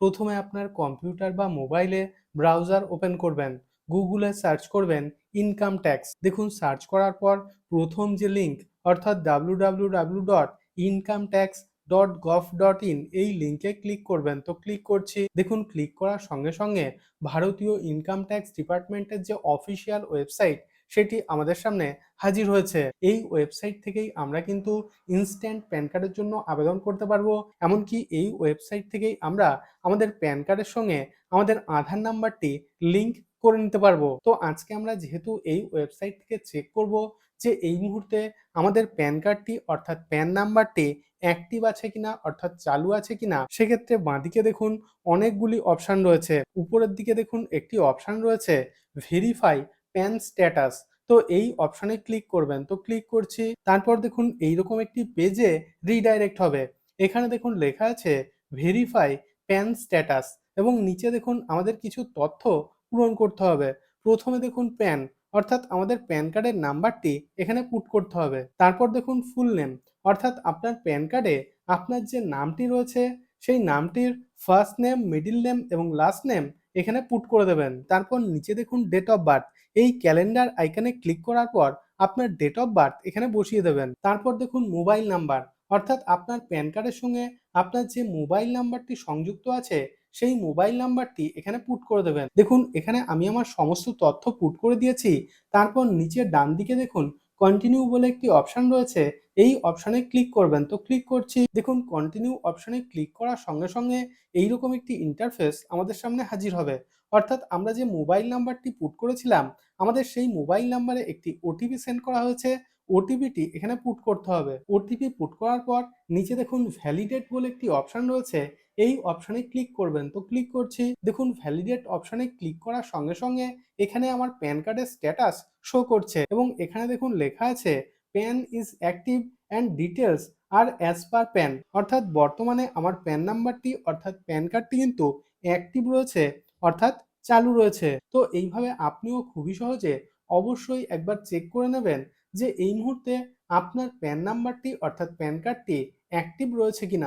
প্রথমে আপনার কম্পিউটার বা মোবাইলে ব্রাউজার ওপেন করবেন, গুগলে সার্চ করবেন ইনকাম ট্যাক্স। দেখুন, সার্চ করার পর প্রথম যে লিঙ্ক অর্থাৎ W W W dot income tax dot gov dot in, এই লিঙ্কে ক্লিক করবেন। তো ক্লিক করছি। দেখুন, ক্লিক করার সঙ্গে সঙ্গে ভারতীয় ইনকাম ট্যাক্স ডিপার্টমেন্টের যে অফিসিয়াল ওয়েবসাইট সেটি আমাদের সামনে হাজির হয়েছে। এই ওয়েবসাইট থেকেই আমরা কিন্তু ইনস্ট্যান্ট প্যান কার্ডের জন্য আবেদন করতে পারব। এমনকি এই ওয়েবসাইট থেকেই আমরা আমাদের প্যান কার্ডের সঙ্গে আমাদের আধার নাম্বারটি লিংক করে নিতে পারব। তো আজকে আমরা যেহেতু এই ওয়েবসাইট থেকে চেক করব যে এই মুহূর্তে আমাদের প্যান কার্ডটি অর্থাৎ প্যান নাম্বারটি অ্যাক্টিভ আছে কিনা, অর্থাৎ চালু আছে কিনা, সেক্ষেত্রে বাঁদিকে দেখুন অনেকগুলি অপশান রয়েছে। উপরের দিকে দেখুন একটি অপশান রয়েছে ভেরিফাই প্যান স্ট্যাটাস তো এই অপশানে ক্লিক করবেন। তো ক্লিক করছি, তারপর দেখুন এইরকম একটি পেজে রিডাইরেক্ট হবে। এখানে দেখুন লেখা আছে ভেরিফাই প্যান স্ট্যাটাস এবং নিচে দেখুন আমাদের কিছু তথ্য পূরণ করতে হবে। প্রথমে দেখুন প্যান অর্থাৎ আমাদের প্যান কার্ডের নাম্বারটি এখানে পুট করতে হবে। তারপর দেখুন ফুল নেম অর্থাৎ আপনার প্যান কার্ডে আপনার যে নামটি রয়েছে, সেই নামটির ফার্স্ট নেম মিডিল নেম এবং লাস্ট নেম এখানে পুট করে দেবেন। তারপর নিচে দেখুন ডেট অফ বার্থ এই ক্যালেন্ডার আইকনে ক্লিক করার পর আপনার ডেট অফ বার্থ এখানে বসিয়ে দেবেন। তারপর দেখুন মোবাইল নাম্বার অর্থাৎ আপনার প্যান কার্ডের সঙ্গে আপনার যে মোবাইল নাম্বারটি সংযুক্ত আছে, সেই মোবাইল নাম্বারটি এখানে পুট করে দেবেন। দেখুন, এখানে আমি আমার সমস্ত তথ্য পুট করে দিয়েছি। তারপর নিচে ডান দিকে দেখুন কন্টিনিউ বলে একটি অপশান রয়েছে। এই অপশানে ক্লিক করবেন। তো ক্লিক করছি, দেখুন কন্টিনিউ অপশানে ক্লিক করার সঙ্গে সঙ্গে এইরকম একটি ইন্টারফেস আমাদের সামনে হাজির হবে। অর্থাৎ আমরা যে মোবাইল নাম্বারটি পুট করেছিলাম, আমাদের সেই মোবাইল নাম্বারে একটি ওটিপি সেন্ড করা হয়েছে। ওটিপিটি এখানে পুট করতে হবে। ওটিপি পুট করার পর নিচে দেখুন ভ্যালিডেট বলে একটি অপশান রয়েছে। এই অপশানে ক্লিক করবেন। তো ক্লিক করছি, দেখুন ভ্যালিডেট অপশানে ক্লিক করার সঙ্গে সঙ্গে এখানে আমার প্যান কার্ডের স্ট্যাটাস শো করছে এবং এখানে দেখুন লেখা আছে PAN is active and details are as per PAN অর্থাৎ বর্তমানে আমার প্যান নাম্বারটি অর্থাৎ প্যান কার্ডটি কিন্তু অ্যাক্টিভ রয়েছে, অর্থাৎ চালু রয়েছে। তো এইভাবে আপনিও খুবই সহজে অবশ্যই একবার চেক করে নেবেন যে এই মুহূর্তে আপনার প্যান নাম্বারটি অর্থাৎ প্যান কার্ডটি অ্যাক্টিভ রয়েছে কিনা।